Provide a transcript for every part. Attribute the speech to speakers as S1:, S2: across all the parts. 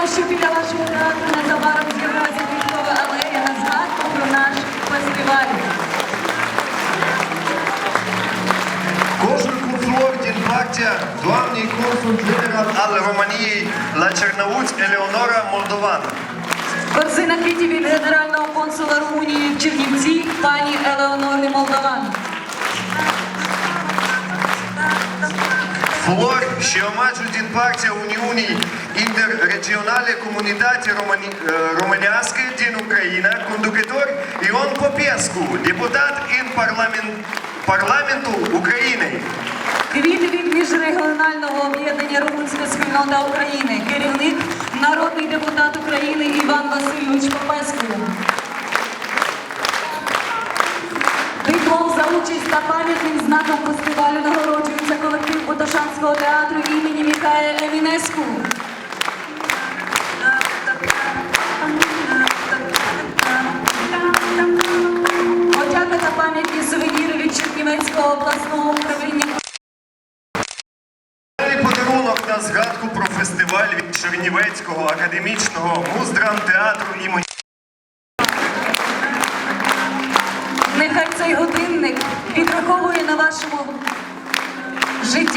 S1: Бажаємо, щоб біля вашого театру незабаром з'явилася квіткова алея на згадку про наш фестиваль.
S2: Кожен консулор partea doamnei consul general al României la Cernăuți, Eleonora Moldovan.
S1: Корзина квітів від генерального консула Румунії в Чернівці пані Елеонори
S2: Flori și omagiu din partea Uniunii Interregionale Comunitate Români- Românească din Ucraina, conducător Ion Popescu, deputat în.
S1: Квіти від міжрегіонального об'єднання Румунська спільнота України. Керівник народний депутат України Іван Васильович Попесcu. Диплом за участь та пам'ятним знаком колектив Поташанського театру імені Міхая Емінеску. Подяка та пам'ятні сувеніри від Чернівецького обласного управління
S2: подарунок на згадку про фестиваль від Чернівецького академічного муздрамтеатру імені.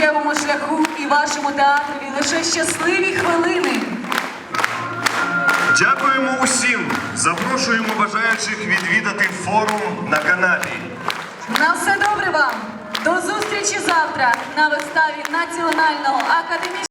S1: Життєвому шляху і вашому театрові лише щасливі хвилини.
S2: Дякуємо усім. Запрошуємо бажаючих відвідати форум на каналі.
S1: На все добре вам! До зустрічі завтра на виставі Національного академічного.